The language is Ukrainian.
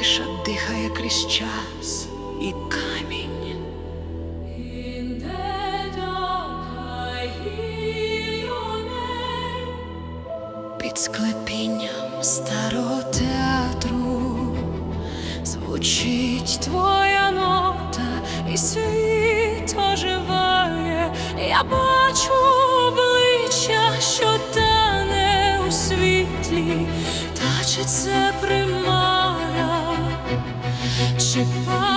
Тиша дихає крізь час і камінь. Під склепінням старого театру звучить твоя нота, і світ оживає. Я бачу обличчя, що тане у світлі, та чи це приймає? worship